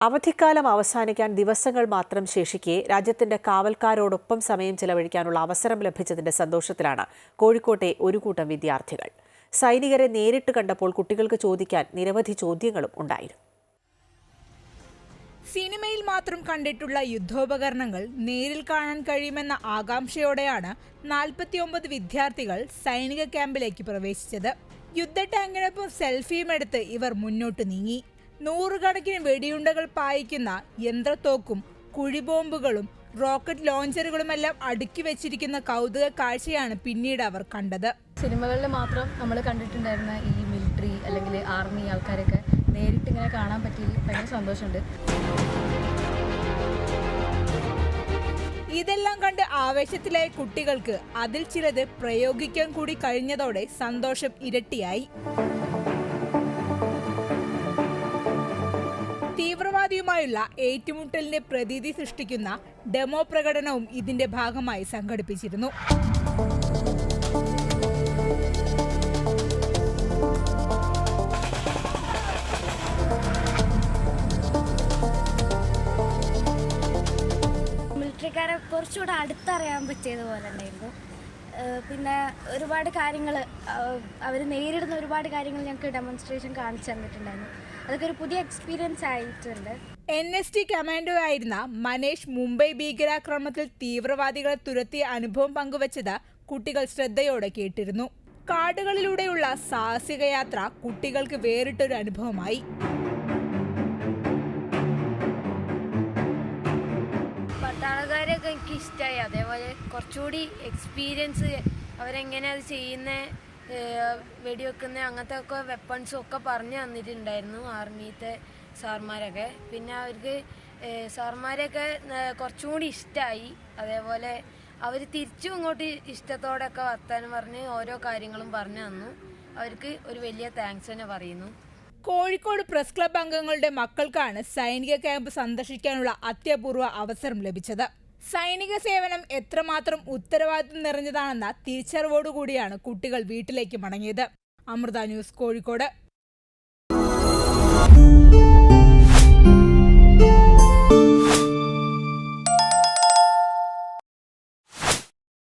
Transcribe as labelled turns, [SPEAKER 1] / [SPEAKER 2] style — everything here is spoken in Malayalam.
[SPEAKER 1] അവധിക്കാലം അവസാനിക്കാൻ ദിവസങ്ങൾ മാത്രം ശേഷിക്കെ രാജ്യത്തിന്റെ കാവൽക്കാരോടൊപ്പം സമയം ചെലവഴിക്കാനുള്ള അവസരം ലഭിച്ചതിന്റെ സന്തോഷത്തിലാണ് കോഴിക്കോട്ടെ ഒരു കൂട്ടം വിദ്യാർത്ഥികൾ. സൈനികരെ നേരിട്ട് കണ്ടപ്പോൾ കുട്ടികൾക്ക് ചോദിക്കാൻ നിരവധി ചോദ്യങ്ങളും ഉണ്ടായിരുന്നു.
[SPEAKER 2] സിനിമയിൽ മാത്രം കണ്ടിട്ടുള്ള യുദ്ധോപകരണങ്ങൾ നേരിൽ കാണാൻ കഴിയുമെന്ന ആകാംക്ഷയോടെയാണ് നാൽപ്പത്തിയൊമ്പത് വിദ്യാർത്ഥികൾ സൈനിക ക്യാമ്പിലേക്ക് പ്രവേശിച്ചത്. യുദ്ധ ടാങ്കിനൊപ്പം സെൽഫിയും എടുത്ത് ഇവർ മുന്നോട്ട് നീങ്ങി. നൂറുകണക്കിന് വെടിയുണ്ടകൾ പായിക്കുന്ന യന്ത്രത്തോക്കും കുഴിബോംബുകളും റോക്കറ്റ് ലോഞ്ചറുകളുമെല്ലാം അടുക്കി വെച്ചിരിക്കുന്ന കൗതുക കാഴ്ചയാണ് പിന്നീട് അവർ കണ്ടത്.
[SPEAKER 3] സിനിമകളിൽ മാത്രം നമ്മൾ കണ്ടിട്ടുണ്ടായിരുന്ന ഈ മിലിറ്ററി അല്ലെങ്കിൽ ആർമി ആൾക്കാരൊക്കെ നേരിട്ട് ഇങ്ങനെ കാണാൻ പറ്റിയതിൽ ഭയങ്കര സന്തോഷമുണ്ട്.
[SPEAKER 2] ഇതെല്ലാം കണ്ട് ആവേശത്തിലായ കുട്ടികൾക്ക് അതിൽ ചിലത് പ്രയോഗിക്കാൻ കൂടി കഴിഞ്ഞതോടെ സന്തോഷം ഇരട്ടിയായി. തീവ്രവാദിയുമായുള്ള ഏറ്റുമുട്ടലിന്റെ പ്രതീതി സൃഷ്ടിക്കുന്ന ഡെമോ പ്രകടനവും ഇതിന്റെ ഭാഗമായി സംഘടിപ്പിച്ചിരുന്നു.
[SPEAKER 4] മിലിറ്ററിക്കാരെ കുറച്ചുകൂടെ അടുത്തറിയാൻ പറ്റിയതുപോലെ ഉണ്ടായിരുന്നു പിന്നെ ഒരുപാട് കാര്യങ്ങൾ അവർ നേരിടുന്ന ഒരുപാട് കാര്യങ്ങൾ ഞങ്ങൾക്ക് ഡെമോൺസ്ട്രേഷൻ കാണിച്ചു തന്നിട്ടുണ്ടായിരുന്നു. അതൊക്കെ ഒരു പുതിയ എക്സ്പീരിയൻസ് ആയിട്ടുണ്ട്.
[SPEAKER 2] എൻ എസ് ടി കമാൻഡോ ആയിരുന്ന മനേഷ് മുംബൈ ഭീകരാക്രമണത്തിൽ തീവ്രവാദികളെ തുരത്തിയ അനുഭവം പങ്കുവച്ചത് കുട്ടികൾ ശ്രദ്ധയോടെ കേട്ടിരുന്നു. കാടുകളിലൂടെയുള്ള സാഹസിക യാത്ര കുട്ടികൾക്ക് വേറിട്ടൊരു അനുഭവമായി.
[SPEAKER 5] ഇഷ്ടമായി അതേപോലെ കുറച്ചുകൂടി എക്സ്പീരിയൻസ് അവരെങ്ങനെ അത് ചെയ്യുന്ന വെടിവെക്കുന്ന അങ്ങനത്തെ ഒക്കെ വെപ്പൺസും ഒക്കെ പറഞ്ഞു തന്നിട്ടുണ്ടായിരുന്നു ആർമിത്തെ സാർമാരൊക്കെ. പിന്നെ അവർക്ക് സാർമാരെയൊക്കെ കുറച്ചും കൂടി ഇഷ്ടമായി അതേപോലെ അവർ തിരിച്ചും ഇങ്ങോട്ട് ഇഷ്ടത്തോടെയൊക്കെ വർത്താനം പറഞ്ഞ് ഓരോ കാര്യങ്ങളും പറഞ്ഞു തന്നു. അവർക്ക് ഒരു വലിയ താങ്ക്സ് തന്നെ പറയുന്നു.
[SPEAKER 2] കോഴിക്കോട് പ്രസ് ക്ലബ് അംഗങ്ങളുടെ മക്കൾക്കാണ് സൈനിക ക്യാമ്പ് സന്ദർശിക്കാനുള്ള അത്യപൂർവ അവസരം ലഭിച്ചത്. സൈനിക സേവനം എത്രമാത്രം ഉത്തരവാദിത്വം നിറഞ്ഞതാണെന്ന തിരിച്ചറിവോടുകൂടിയാണ് കുട്ടികൾ വീട്ടിലേക്ക് മടങ്ങിയത്. അമൃത ന്യൂസ് കോഴിക്കോട്.